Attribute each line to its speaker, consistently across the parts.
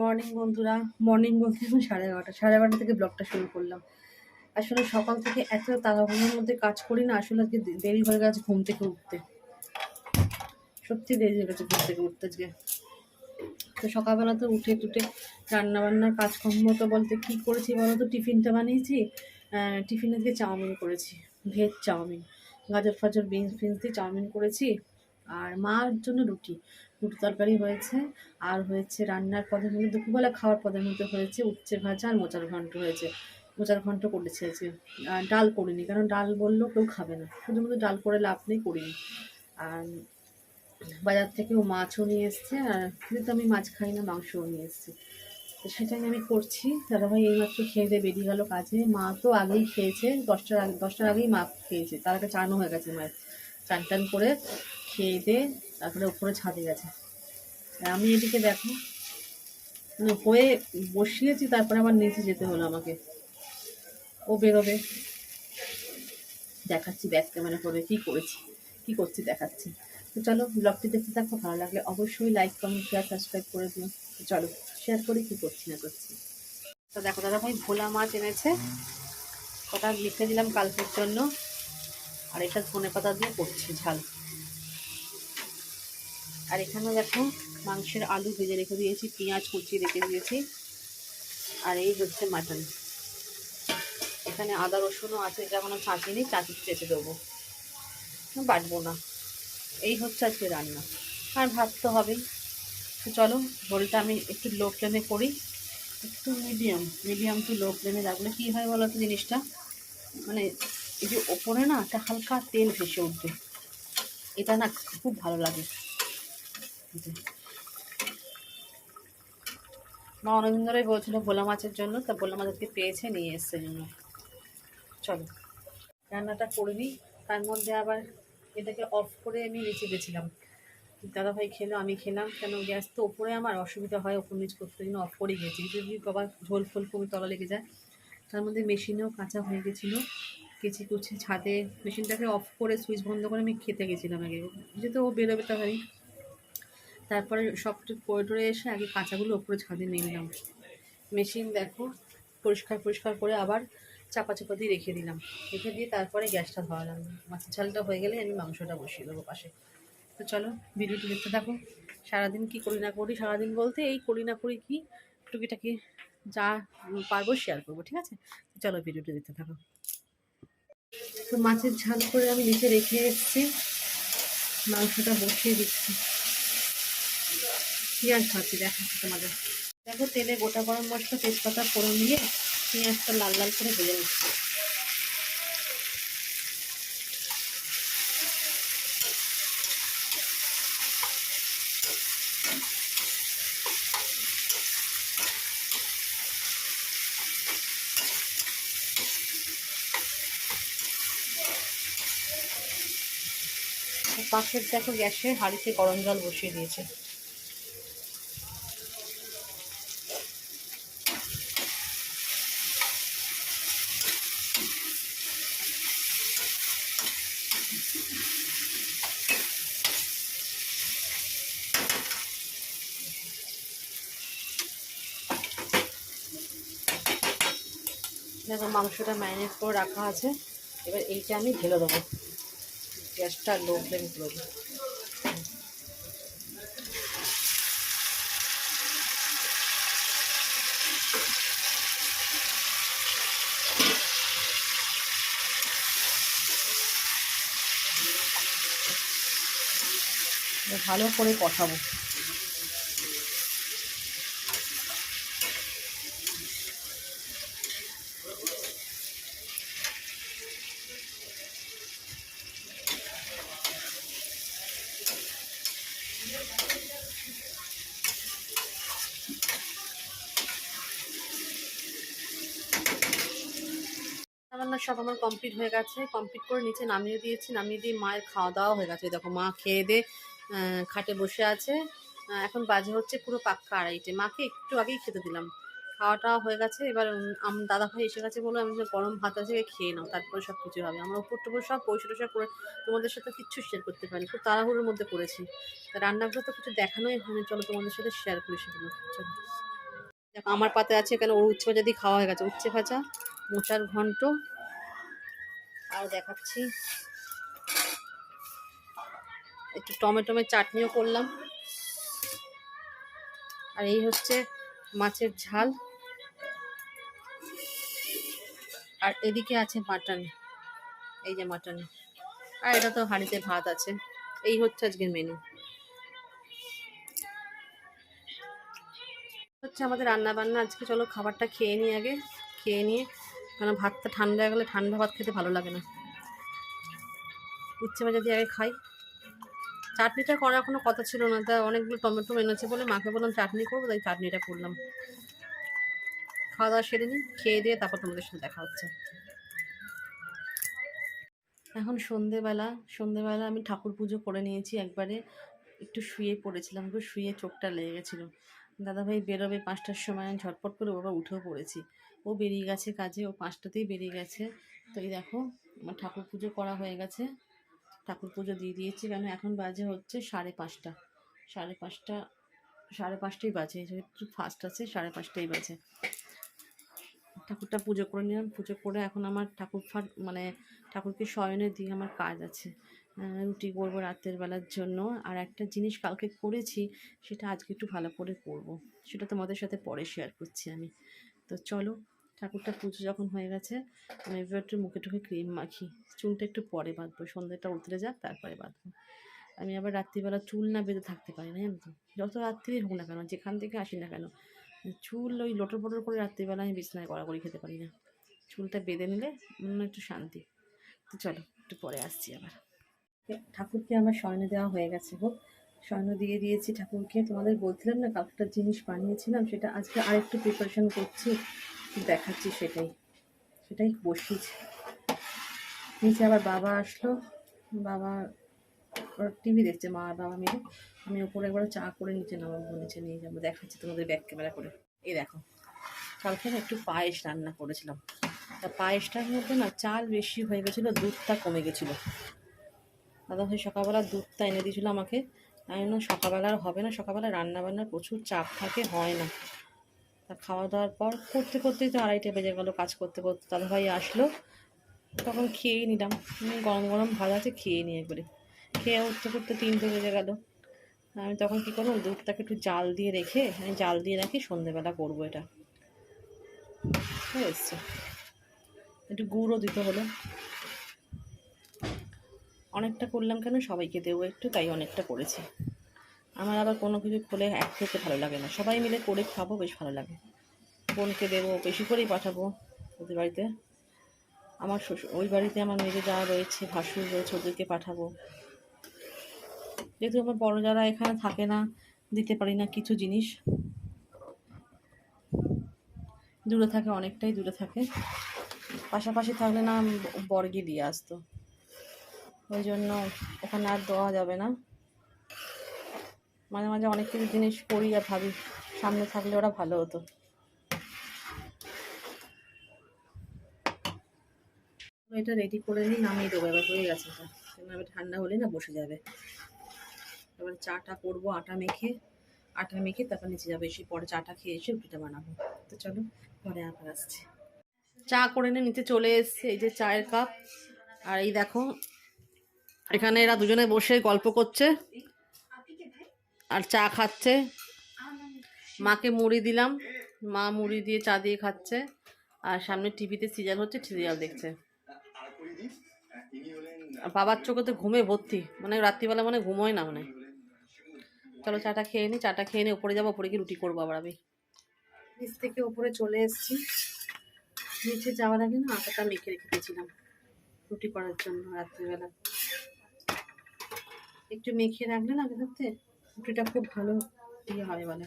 Speaker 1: Morning বন্ধুরা morning বলতে এখন সাড়ে এগারোটা সাড়ে এগারোটা থেকে ব্লগটা শুরু করলাম। আসলে সকাল থেকে এত তাড়াহুড়োর মধ্যে কাজ করি না, আসলে আজকে দেরি হয়ে গেছে ঘুম থেকে উঠতে। সত্যি দেরি হয়ে গেছে ঘুম থেকে উঠতে আজকে। তো সকালবেলা তো উঠে টুটে রান্না বান্নার কাজকর্ম তো বলতে কী করেছি বলো তো? টিফিনটা বানিয়েছি টিফিনে দিয়ে চাউমিন করেছি, ভেজ চাউমিন। গাজর, ফাজর, বিনস, ফিনস দিয়ে চাউমিন করেছি, আর মার জন্য রুটি। রুটি তরকারি হয়েছে, আর হয়েছে রান্নার পদের মধ্যে, দুপুরবেলা খাওয়ার পদের মধ্যে হয়েছে উচ্ছে ভাজা আর মোচার ঘন্ট হয়েছে। মোচার ঘন্ট করেছে আজকে। ডাল করিনি, কারণ ডাল বললেও কেউ খাবে না। শুধুমাত্র ডাল করে লাভ নেই, করিনি। আর বাজার থেকেও মাছও নিয়ে এসছে, আর যেহেতু আমি মাছ খাই না, মাংসও নিয়ে এসছে। তো সেটাই আমি করছি। দাদাভাই এইমাত্র খেয়ে দিয়ে বেরিয়ে গেল কাজে। মা তো আগেই খেয়েছে, দশটার আগে, দশটার আগেই মা খেয়েছে। তার আগে চানও হয়ে গেছে মায়ের। চান টান করে খেয়ে দিয়ে তারপরে উপরে ছাদে গেছে। আমি এদিকে দেখো মানে হয়ে বসিয়েছি, তারপরে আবার নিচে যেতে হলো আমাকে। ও বেরোবে। দেখাচ্ছি ব্যাক ক্যামেরা করে, কী করেছি, কী করছি দেখাচ্ছি। তো চলো ব্লগটি দেখতে থাকো, ভালো লাগলে অবশ্যই লাইক কমেন্ট শেয়ার সাবস্ক্রাইব করে দিও। তো চলো শেয়ার করি, কী করছি না করছি। তো দেখো দাদা ভাই, ভোলা মাছ এনেছে। কটা লিখে দিলাম কালকের জন্য। আর এটা ধনে পাতা দিয়ে করছি ঝাল। আর এখানে দেখো মাংসের আলু ভেজে রেখে দিয়েছি, পেঁয়াজ কুচিয়ে রেখে দিয়েছি, আর এই হচ্ছে মাটন। এখানে আদা রসুনও আছে, এটা এখনও ছাঁচিনি চাঁচি চেঁচে দেবো। বাটবো না। এই হচ্ছে আজকে রান্না। আর ভাত তো হবেই। তো চলো ঝোলটা আমি একটু লো ফ্লেমে করি। একটু মিডিয়াম মিডিয়াম টু লো ফ্লেমে রাখলে কী হয় বলো তো জিনিসটা? মানে এই যে ওপরে না একটা হালকা তেল ভেসে উঠবে। এটা না খুব ভালো লাগে। মা অনেকদিন ধরেই বলছিল ভোলা মাছের জন্য, তা ভোলা মাছ আজকে পেয়েছে, নিয়ে এসছে জন্য। চলো, রান্নাটা করে নিই। তার মধ্যে আবার এটাকে অফ করে আমি নিচে গেছিলাম দাদাভাই খেলো, আমি খেলাম, কেন গ্যাস তো ওপরে আমার, অসুবিধা হয়, ওপর নিচ করতে জন্য অফ করে গেছি। যদি বাবা ঝোল ফোল কমে তলা লেগে যায়, তার মধ্যে মেশিনেও কাঁচা হয়ে গেছিল। কেচি কুচি ছাদে, মেশিনটাকে অফ করে সুইচ বন্ধ করে আমি খেতে গেছিলাম আগে। যেহেতু ও বেরোবে তাড়াতাড়ি। তারপরে সব করিডোরে এসে আগে কাঁচাগুলো ওপরে ছাদে নিয়ে নিলাম। মেশিন দেখো, পরিষ্কার পরিষ্কার করে আবার চাপা চাপা দিয়ে রেখে দিলাম। রেখে দিয়ে তারপরে গ্যাসটা ধরালাম। মাছের ঝালটা হয়ে গেলে আমি মাংসটা বসিয়ে দেবো পাশে। তো চলো, ভিডিওটি দেখতে থাকো। সারাদিন কি করি না করি, সারাদিন বলতে এই করি না করি কি টুকিটাকি যা পারব শেয়ার করব, ঠিক আছে? চলো ভিডিওটি দেখতে থাকো। তো মাছের ঝাল করে আমি নিচে রেখে এসেছি। মাংসটা বসিয়ে দিচ্ছি। পেঁয়াজ ভাজি, দেখাচ্ছি তোমাদের। দেখো তেলে গোটা গরম মশলা, তেজপাতা, ফোড়ন দিয়ে পেঁয়াজটা লাল লাল করে ভেজে নিচ্ছি। পাশের দেখো গ্যাসে হাঁড়িতে গরম জল বসিয়ে দিয়েছে। দেখো, মাংসটা ম্যারিনেট করে রাখা আছে। এবার এইটা আমি ঢেলে দেবো। গ্যাসটা লো ফ্লেম করে দেবো। ভালো করে কষাবো রান্না সব আমার কমপ্লিট হয়ে গেছে। কমপ্লিট করে নিচে নামিয়ে দিয়েছি। নামিয়ে দিয়ে মায়ের খাওয়া দাওয়া হয়ে গেছে। দেখো, মা খেয়ে দিয়ে খাটে বসে আছে। এখন বাজে হচ্ছে পুরো পাক্কা আড়াইটে। মাকে একটু আগেই খেতে দিলাম। খাওয়া টাওয়া হয়ে গেছে। এবার আম দাদা ভাই এসে গেছে বলে আমি গরম ভাত আছে, খেয়ে নাও। তারপরে সব কিছু হবে। আমার উপর টুপুর সব পয়সা টসা করে তোমাদের সাথে কিচ্ছু শেয়ার করতে পারি খুব তাড়াহুড়োর মধ্যে করেছি। তা রান্নাগুলো তো কিছু দেখানোই হয়নি। চলো তোমাদের সাথে শেয়ার করি সেগুলো। চলো। আমার পাতে আছে এখানে ওর উচ্ছে ভাজা দিয়ে খাওয়া হয়ে গেছে। উচ্ছে ভাজা, মোচার ঘন্ট আর দেখাচ্ছি। একটু টমেটোমের চাটনিও করলাম। আর এই হচ্ছে মাছের ঝাল। আর এদিকে আছে মাটন। এই যে মাটন। আর এটা তো হাঁড়িতে ভাত আছে। এই হচ্ছে আজকের মেনু হচ্ছে আমাদের রান্না বান্না আজকে চলো খাবারটা খেয়ে নিই আগে। খেয়ে নিয়ে কারণ ভাতটা ঠান্ডা হয়ে গেলে ঠান্ডা ভাত খেতে ভালো লাগে না। উচ্ছে ভাজা দিয়ে আগে খাই। চাটনিটা করার কোনো কথা ছিল না। তা অনেকগুলো টমেটো এনেছে বলে মাকে বললাম, চাটনি করব? তাই চাটনিটা করলাম। খাওয়া দাওয়া সেরে নিই, খেয়ে দিয়ে তারপর তোমাদের সাথে দেখা হচ্ছে। এখন সন্ধেবেলা। সন্ধেবেলা আমি ঠাকুর পুজো করে নিয়েছি একবারে। একটু শুয়ে পড়েছিলাম শুয়ে চোখটা লেগে গেছিল। দাদাভাই বেরোবে পাঁচটার সময় ঝটপট করে ওবার উঠেও পড়েছি। ও বেরিয়ে গেছে কাজে, ও পাঁচটাতেই বেরিয়ে গেছে। তো এই দেখো, আমার ঠাকুর পুজো করা হয়ে গেছে। ঠাকুর পুজো দিয়ে দিয়েছি, কেন এখন বাজে হচ্ছে সাড়ে পাঁচটা। সাড়ে পাঁচটা, সাড়ে পাঁচটাই বাজে যেহেতু ফার্স্ট আছে, সাড়ে পাঁচটাই বাজে। ঠাকুরটা পুজো করে নিলাম, পুজো করে এখন আমার ঠাকুর ফাট মানে ঠাকুরকে শয়নে দিয়ে আমার কাজ আছে। রুটি করব রাতের বেলার জন্য। আর একটা জিনিস কালকে করেছি, সেটা আজকে একটু ভালো করে করব। সেটা তোমাদের সাথে পরে শেয়ার করছি আমি। তো চলো ঠাকুরটা পুজো যখন হয়ে গেছে, আমি এবার একটু মুখে টুখে ক্রিম মাখি। চুলটা একটু পরে বাঁধবো, সন্ধ্যেটা উতরে যাক, তারপরে বাঁধবো। আমি আবার রাত্রিবেলা চুল না বেঁধে থাকতে পারি না, জানো তো? যত রাত্রি হোক না কেন, যেখান থেকে আসি না কেন, চুল ওই লটর পটর করে রাত্রিবেলা আমি বিছনায় কড়াকড়ি খেতে পারি না। চুলটা বেঁধে নিলে মনে একটু শান্তি। তো চলো, একটু পরে আসছি আবার। ঠাকুরকে আমার স্বর্ণ দেওয়া হয়ে গেছে গো। স্বর্ণ দিয়ে দিয়েছি ঠাকুরকে। তোমাদের বলছিলাম না কালকের জিনিস বানিয়েছিলাম, সেটা আজকে আরেকটু প্রিপারেশন করছি। দেখাচ্ছি সেটাই। সেটাই বসিয়েছি। নিচে আবার বাবা আসলো। বাবা টিভি দেখছে, মা বাবা মিলে। আমি ওপরে একবার চা করে নিচে নামাবো, নিচে নিয়ে যাব। দেখাচ্ছি তোমাদের ব্যাক ক্যামেরা করে। এই দেখো, কালকে না একটু পায়েস রান্না করেছিলাম। তা পায়েসটার মধ্যে না চাল বেশি হয়ে গেছিল, দুধটা কমে গেছিল। দাদা ভাই সকালবেলা দুধটা এনে দিয়েছিলো আমাকে। আমি না, সকালবেলা আর হবে না। সকালবেলা রান্নাবান্নার প্রচুর চাপ থাকে, হয় না। তা খাওয়া দাওয়ার পর করতে করতেই তো আড়াইটে বেজে গেলো, কাজ করতে করতে দাদা ভাই আসলো। তখন খেয়েই নিলাম। গরম গরম ভাত আছে, খেয়ে নিয়ে একবারে। খেয়ে উঠতে করতে তিনটে বেজে গেল। আমি তখন কী করলাম দুধটাকে একটু জাল দিয়ে রেখে আমি জাল দিয়ে রাখি, সন্ধেবেলা করব এটা। এসছে একটু গুড়ও দিতে হলো। অনেকটা করলাম কেন, সবাইকে দেবো একটু, তাই অনেকটা করেছি। আমার আবার কোনো কিছু খুলে এক খেতে ভালো লাগে না। সবাই মিলে করে খাব, বেশ ভালো লাগে। বোনকে দেবো, বেশি করেই পাঠাবো ওদের বাড়িতে। আমার শ্বশুর, ওই বাড়িতে আমার মেয়ে যারা রয়েছে, ভাসুর রয়েছে, ওদেরকে পাঠাবো। যেহেতু আমার বড় যারা এখানে থাকে না, দিতে পারি না কিছু জিনিস। দূরে থাকে, অনেকটাই দূরে থাকে। পাশাপাশি থাকলে না বর্গে দিয়ে আসতো। ওই জন্য ওখানে আর দেওয়া যাবে না। মাঝে মাঝে অনেক কিছু জিনিস করি আর ভাবি, সামনে থাকলে ওরা ভালো হতো। এটা রেডি করে নিই, নামিয়ে দেবো। এবার হয়ে গেছে এটা এবার ঠান্ডা হলে না বসে যাবে। এবার চাটা করব, আটা মেখে। আটা মেখে তারপর নিচে যাবে। এসে পরে চাটা খেয়ে এসে রুটিটা বানাবো। তো চলো, পরে আবার আসছি। চা করে নিয়ে নিচে চলে এসছে, এই যে চায়ের কাপ। আর এই দেখো, এখানে এরা দুজনে বসে গল্প করছে। আর চা খাচ্ছে। মাকে মুড়ি দিলাম। মা মুড়ি দিয়ে চা দিয়ে খাচ্ছে। আর সামনে টিভিতে সিরিয়াল হচ্ছে, সিরিয়াল দেখছে। বাবার চোখে তো ঘুমে ভর্তি। মানে রাত্রিবেলা মানে ঘুমোয় না মানে। চলো চাটা খেয়ে নিই চাটা খেয়ে নিয়ে উপরে যাব উপরে গিয়ে রুটি করব আবার আমি। নিচ থেকে উপরে চলে এসেছি। নিচে যাওয়ার আগে না আটাটা মেখে রেখে দিয়েছিলাম রুটি করার জন্য রাত্রিবেলা। একটু মেখে রাখলে না আগে থাকতে রুটিটা খুব ভালো ইয়ে হবে বলে।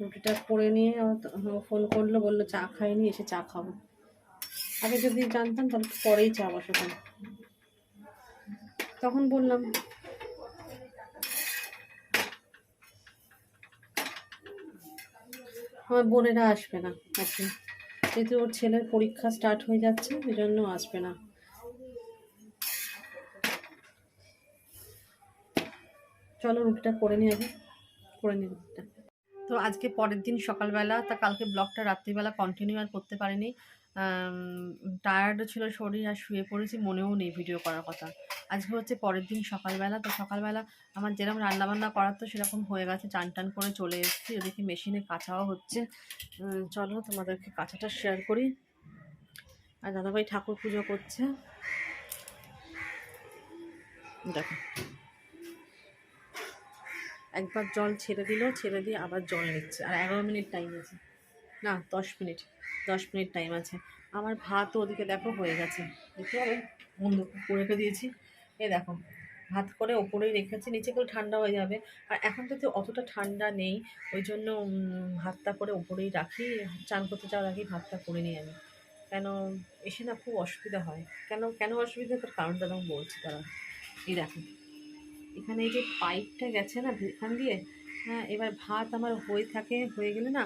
Speaker 1: রুটিটা করে নিয়ে ফোন করল, বলল চা খাইনি, এসে চা খাব। আগে যদি জানতাম তাহলে পরেই চা বসাতাম। তখন বললাম, আমার বোনেরা আসবে না আজকে। যেহেতু ওর ছেলের পরীক্ষা স্টার্ট হয়ে যাচ্ছে ওই জন্য আসবে না। চলো রুটিটা করে নিই আগে, করে নিই রুটিটা। তো আজকে পরের দিন সকালবেলা, তা কালকে ব্লগটা রাত্রিবেলা কন্টিনিউ আর করতে পারিনি। টায়ার্ডও ছিল শরীর আর শুয়ে পড়েছি, মনেও নেই ভিডিও করার কথা। আজকে হচ্ছে পরের দিন সকালবেলা, তো সকালবেলা আমার যেরকম রান্নাবান্না করার তো সেরকম হয়ে গেছে, চান টান করে চলে এসেছি ওদিকে মেশিনে কাঁচাও হচ্ছে। চলো তোমাদেরকে কাঁচাটা শেয়ার করি। আর দাদাভাই ঠাকুর পুজো করছে। দেখো। একবার জল ছেড়ে দিল, ছেড়ে দিয়ে আবার জল নিচ্ছে। আর এগারো মিনিট টাইম আছে। না, দশ মিনিট দশ মিনিট টাইম আছে। আমার ভাত ওদিকে দেখো হয়ে গেছে। দেখতে হবে বন্ধ করে রেখে দিয়েছি। এ দেখো, ভাত করে ওপরেই রেখেছি, নিচে করে ঠান্ডা হয়ে যাবে। আর এখন তো অতটা ঠান্ডা নেই, ওই জন্য ভাতটা করে ওপরেই রাখি। চান করতে যাওয়ার আগেই ভাতটা করে নিই আমি। কেন, এসে না খুব অসুবিধা হয়। কেন কেন অসুবিধা? তার কারণটা আমি বলছি তারা এই দেখো। এখানে এই যে পাইপটা গেছে না এখান দিয়ে হ্যাঁ এবার ভাত আমার হয়ে থাকে, হয়ে গেলে না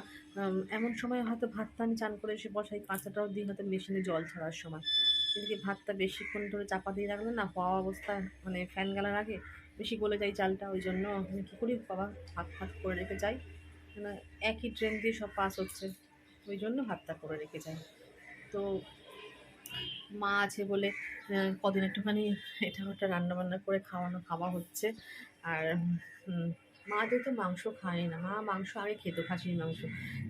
Speaker 1: এমন সময় হয়তো ভাতটা আমি চান করে এসে বসাই, কাঁচাটাও দিই হয়তো মেশিনে জল ছাড়ার সময়। এদিকে ভাতটা বেশিক্ষণ ধরে চাপা দিয়ে রাখলে না হওয়া অবস্থা মানে ফ্যান গেলার আগে বেশি গলে যায় চালটা, ওই জন্য আমি কী করি, বাবা, ভাত ভাত করে রেখে যাই। মানে একই ট্রেন দিয়ে সব পাস হচ্ছে, ওই জন্য ভাতটা করে রেখে যাই। তো মা আছে বলে কদিন একটুখানি এটা ওটা রান্না বান্না করে খাওয়ানো, খাওয়া হচ্ছে। আর মা যেহেতু মাংস খায় না, মা মাংস আগে খেত খাসির মাংস।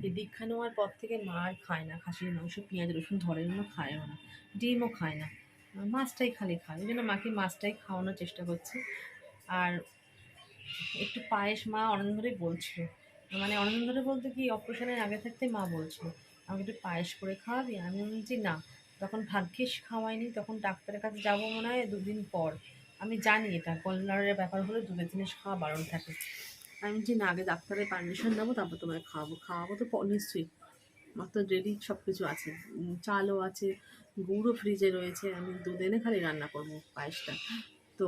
Speaker 1: এই দীক্ষা নেওয়ার পর থেকে মা আর খায় না, খাসির মাংস, পেঁয়াজ, রসুন ধরে না খায়ও না, ডিমও খায় না। মাছটাই খালি খায়, ওই জন্য মাকে মাছটাই খাওয়ানোর চেষ্টা করছে। আর একটু পায়েস মা অনেক ধরেই বলছিল মানে অনেক ধরে বলতে কি, অপারেশনের আগে থাকতে মা বলছিল, আমাকে একটু পায়েস করে খাওয়াবি? আমি বলছি না। তখন ভাগ্যিস খাওয়াইনি, তখন ডাক্তারের কাছে যাব মনে হয় দুদিন পর। আমি জানি এটা কল্যাণের ব্যাপার হলে দুটো জিনিস খাওয়া বারণ থাকে। আমি বলছি না, আগে ডাক্তারের পারমিশন নেব, তারপর তোমায় খাওয়াবো। খাওয়াবো তো নিশ্চয়ই। তো রেডি সব কিছু আছে চালও আছে, গুড়ও ফ্রিজে রয়েছে। আমি দুদিনে খালি রান্না করব পায়েসটা। তো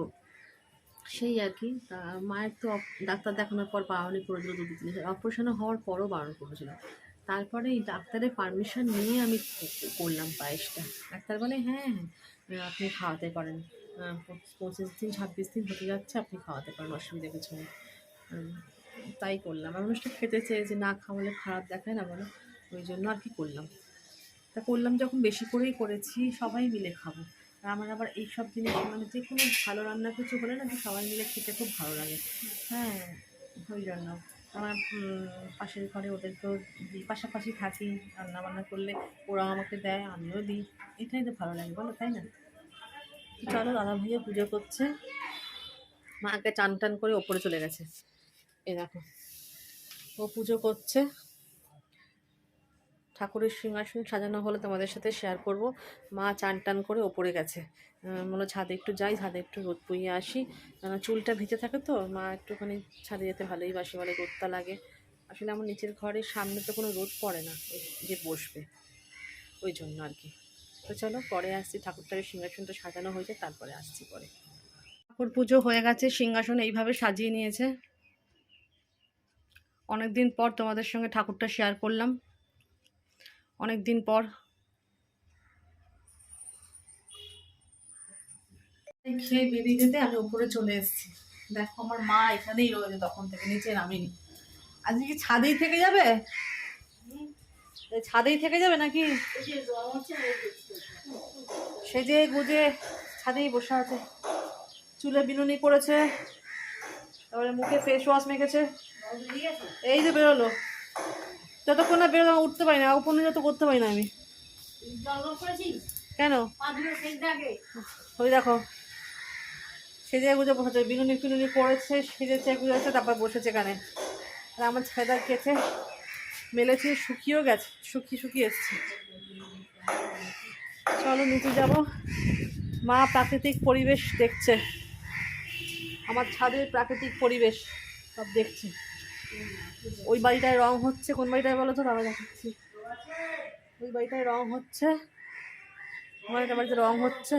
Speaker 1: সেই আর কি। তা মায়ের তো ডাক্তার দেখানোর পর বারণই করেছিল দুটো জিনিস। অপারেশন হওয়ার পরও বারণ করেছিল। তারপরে এই ডাক্তারের পারমিশন নিয়ে আমি করলাম পায়েসটা ডাক্তার বলে হ্যাঁ হ্যাঁ আপনি খাওয়াতে পারেন। পঁচিশ দিন, ছাব্বিশ দিন হতে যাচ্ছে, আপনি খাওয়াতে পারেন, অসুবিধা কিছু নেই। তাই করলাম। আর মানুষটা খেতে চেয়েছে না খাওয়ালে খারাপ দেখায় না বলো, ওই জন্য আর কি করলাম। তা করলাম যখন বেশি করেই করেছি, সবাই মিলে খাব। আর আমার আবার এইসব জিনিস মানে যে কোনো ভালো রান্না কিছু হলে না, সবাই মিলে খেতে খুব ভালো লাগে। হ্যাঁ ওই জন্য। আমার পাশের ঘরে ওদের তো পাশাপাশি থাকি রান্না বান্না করলে ওরাও আমাকে দেয়, আমিও দিই। এটাই তো ভালো লাগে, বলো, তাই না? চলো, দাদা ভাইয়া পুজো করছে। মাকে টান টান করে ওপরে চলে গেছে। এ দেখো, ও পুজো করছে। ঠাকুরের সিংহাসন সাজানো হলে তোমাদের সাথে শেয়ার করব। মা চান টান করে ওপরে গেছে। মনে ছাদে একটু যাই, ছাদে একটু রোদ পুইয়ে আসি। চুলটা ভিজে থাকে তো, মা একটুখানি ছাদে যেতে ভালোই বাসি বলে রোদটা লাগে। আসলে আমার নিচের ঘরের সামনে তো কোনো রোদ পড়ে না যে বসবে। ওই জন্য আর কি। তো চলো, পরে আসছি ঠাকুরটাকে সিংহাসনটা সাজানো হয়েছে, তারপরে আসছি পরে। ঠাকুর পুজো হয়ে গেছে, সিংহাসন এইভাবে সাজিয়ে নিয়েছে। অনেক দিন পর তোমাদের সঙ্গে ঠাকুরটা শেয়ার করলাম। অনেক দিন পর। খেয়ে বেরিয়ে যেতে আমি উপরে চলে এসেছি। দেখো আমার মা এখানেই রয়েছে, তখন থেকে নিচে নামিনি। আজকে কি ছাদেই থেকে যাবে? ছাদেই থেকে যাবে নাকি? সেজে গুজে ছাদেই বসে আছে। চুলে বিনুনি করেছে তারপরে মুখে ফেস ওয়াশ মেখেছে। এই যে বেরোলো। যতক্ষণ না বেরোলাম উঠতে পারি না উপনে যত করতে পারি না আমি। কেন? ওই দেখো। সেজে গুজে বসেছে, বিনুনি ফিনুনি করেছে সেজেছে গুজেছে, তারপর বসেছে এখানে। আর আমার ছেলেটা কেছে মেলেছে, শুকিয়েও গেছে, শুকিয়ে শুকিয়ে এসছে। চলো, নিচে যাব। মা প্রাকৃতিক পরিবেশ দেখছে। আমার ছাদের প্রাকৃতিক পরিবেশ সব দেখছে। ওই বাড়িটায় রং হচ্ছে, কোন বাড়িটায় বলো তো? তারা দেখাচ্ছি। ওই বাড়িটায় রং হচ্ছে। আমার বাড়িতে রং হচ্ছে।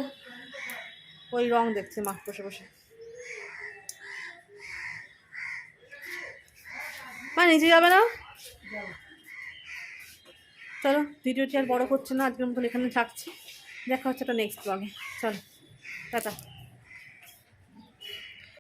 Speaker 1: ওই রং দেখছে মা, বসে বসে। মা, নিচে যাবে না? চলো, ভিডিওটি আর বড় করছে না, আজকের মতন এখানে থাকছি। দেখা হচ্ছে একটা নেক্সট ব্লগে চলো, টাটা।